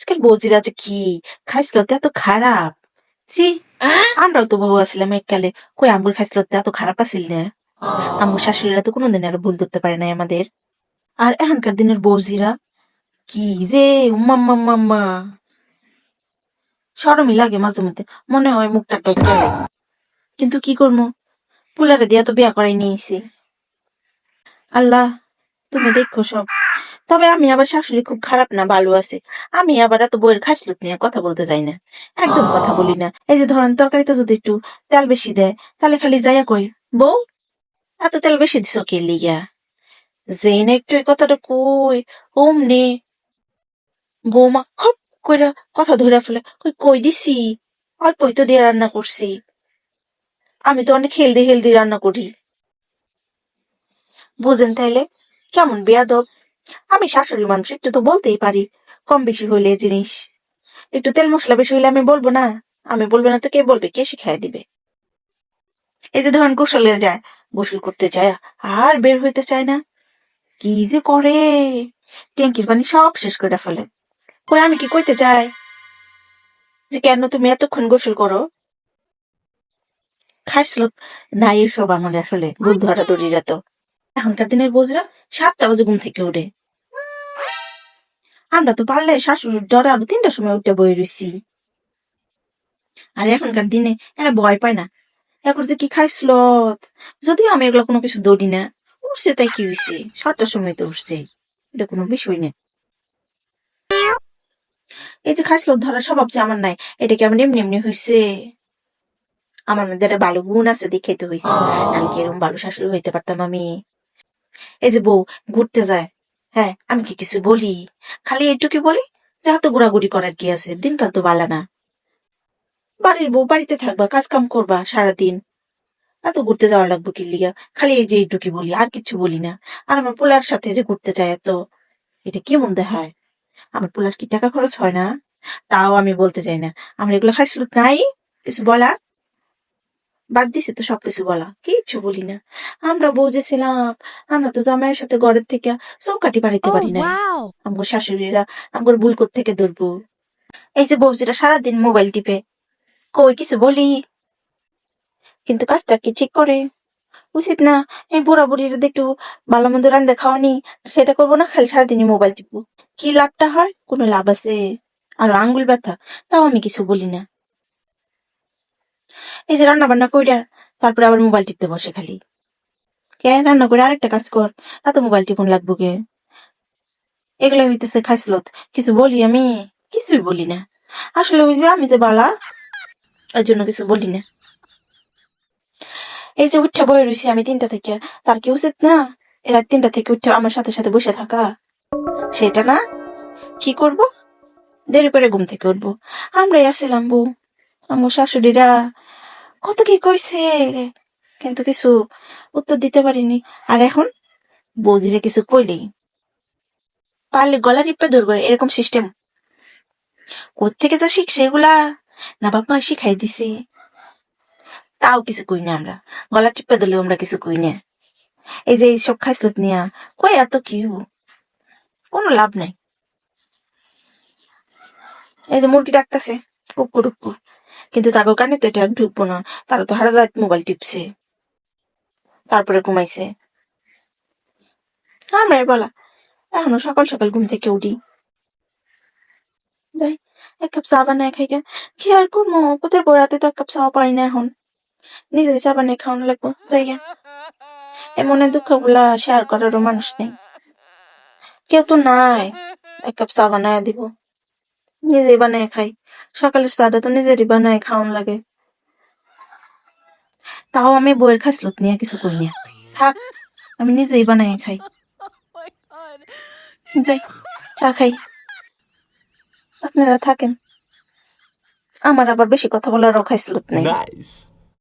আজকাল বৌজিরা যে কি? খাইছিল এত খারাপ। ছি আমরাও তো বউ আসলাম এককালে। কই আম্বুর খাইছিল এত খারাপ আছিল না? আম্মুর শাশুড়িরা তো কোনোদিন আর ভুল ধরতে পারে নাই আমাদের। আর এখনকার দিনের বৌজিরা কি যে উম্মা মাম্মা সরমই লাগে মাঝে মধ্যে মনে হয় মুখটা টাইটা কিন্তু কি করব পুলারে দিয়া তো বিয়া করাই নিয়েছি। আল্লাহ তুমি দেখো সব। তবে আমি আবার শাশুড়ি খুব খারাপ না ভালো আছে। আমি আবার এত বইয়ের খাসলুক নিয়ে কথা বলতে যাই না। একদম কথা বলি না। এই যে ধরেন, তরকারিতে যদি একটু তেল বেশি দেয়, তাহলে খালি যাইয়া কই, বউ, এত তেল বেশি দিছ কে লিগা? যেই না একটু এই কথাটা কই অমনি বৌমা হপ কইরা কথা ধরে ফেলে, কই কই দিছি? অল্পই তো দিয়ে রান্না করছি। আমি তো অনেক হেলদি হেলদি রান্না করি। বুঝেন তাইলে, কেমন বেয়াদব? আমি শাশুড়ি মানুষ, একটু তো বলতেই পারি, কম বেশি হইলে জিনিস। একটু তেল মশলা বেশি হইলে আমি বলব না, আমি বলব না তো কে বলবে, কে শিখাই দিবে? এই যে ধরেন গোসলে যায়, গোসল করতে যায়, আর বের হইতে চায় না। কি যে করে? ট্যাঙ্কির পানি সব শেষ করে ফেলে। কই আমি কি কইতে চাই যে কেন তুমি এতক্ষণ গোসল করো? খাইছিল? নাই এসব আমার আসলে ভুল ধরা দড়িরা তো। এখনকার দিনের বোঝরা সাতটা বাজে ঘুম থেকে উঠে আমরা তো পারলে শাশুড়ির ডরে আরও তিনটার সময় উঠে বই রইছি। আর এখনকার দিনে এরা ভয় পায় না। এখন যে কি খাইছিল, যদিও আমি এগুলো কোনো কিছু দৌড়ি না উঠছে তাই কি হয়েছে সাতটার সময় তো উঠছে এটা কোনো বিষয় না। এই যে খাইছিল ধরার স্বভাব যে আমার নাই, এটা কি আমার এমনি এমনি হয়েছে আমার মধ্যে একটা ভালো গুণ আছে দেখে তো হয়েছে নাহলে কি এরকম ভালো শাশুড়ি হইতে পারতাম আমি। এই যে বউ, ঘুরতে যায়। হ্যাঁ আমি কি কিছু বলি? খালি এইটুকু বলি, যা তো ঘোরাঘুরি করার কি আছে, দিনকাল তো বালা না। বাড়ির বউ বাড়িতে থাকবা কাজ কাম করবা সারাদিন। এত ঘুরতে যাওয়া লাগবে কি লিগা? খালি এই যে এইটুকু বলি, আর কিছু বলি না। আর আমার পোলার সাথে যে ঘুরতে যায় এত, এটা কি মন দেখায়? আমার পোলার কি টাকা খরচ হয় না? তাও আমি বলতে চাই না। আমার এগুলো খাইছিল নাই? কিছু বলা বাদ দিছে তো সবকিছু বলা। কিচ্ছু বলি না আমরা বুঝেছিলাম আমরা তো জামাইয়ের সাথে ঘরের থেকে চৌকাটি পাড়াইতে Oh, পারি না আমার শাশুড়িরা আমার ভুল থেকে ধরবো। এই যে বৌজিরা সারাদিন মোবাইল টিপে কই কিছু বলি? কিন্তু কাজটা কি ঠিক করে? উচিত না এই বুড়া বুড়ির একটু ভালো মন্দ রান্দা খাওয়ানি সেটা করব না খালি সারাদিনই মোবাইল টিপবো। কি লাভটা হয়? কোনো লাভ আছে। আর আঙ্গুল ব্যথা তাও আমি কিছু বলি না এই যে রান্না বান্না কইরা তারপরে আবার মোবাইল টিপতে বসে খালি। কে রান্না করে আরেকটা কাজ কর তা তো মোবাইল টিপুন লাগবো কে এগুলো হইতেছে খাইছিল কিছু বলি আমি? কিছুই বলি না। আসলে ওই যে আমি যে বালা, ওই জন্য কিছু বলি না। এই যে উঠা বয়ে রয়েছি আমি তিনটা থেকে, তার কি উচিত না? এরা তিনটা থেকে উঠে আমার সাথে সাথে বসে থাকা। সেটা না? কি করব? দেরি করে ঘুম থেকে উঠবো। আমরাই আসছিলাম বউ। আমার শাশুড়িরা কত কি কইছে? কিন্তু কিছু উত্তর দিতে পারিনি। আর এখন বৌদিরে কিছু কইলেই পারলে গলা টিপে ধরবো, এরকম সিস্টেম কোত্থেকে তো শিখছে এগুলা? না, বাপ মা শিখাই দিছে। তাও কিছু কই না আমরা। গলা টিপে দিলেও আমরা কিছু কই না। এই যে এইসব খাইছিল নিয়া, কই এত কি কোনো লাভ নাই। এই যে মুরগি ডাকতেছে, কুকু টুকু। কিন্তু তাকে কানে তো এটা ঢুকবো না। তারা তো সারা রাত মোবাইল টিপছে। তারপরে ঘুমাইছে। আমরাই বলা। এখনও সকাল সকাল ঘুম থেকে উঠি। এক কাপ চা বানায় খাই। কি আর করব? কোথায় রাতে তো এক কাপ চা পাই না এখন। নিজে চা বানিয়ে খাওয়ানো লাগবো। যাই গে। এমন দুঃখগুলা শেয়ার করারও মানুষ নেই। কেউ তো নাই। এক কাপ চা বানায় দিব। নিজেই বানায় খাই। সকালের চাটা তো নিজেরই বানায়, খাওয়ান লাগে। তাও আমি বইয়ের খাসলত নিয়ে কিছু করি না। থাক, আমি নিজেই বানায় খাই. যাই, চা খাই। আপনারা থাকেন। আমার আবার বেশি কথা বলারও খাইসলত নেই.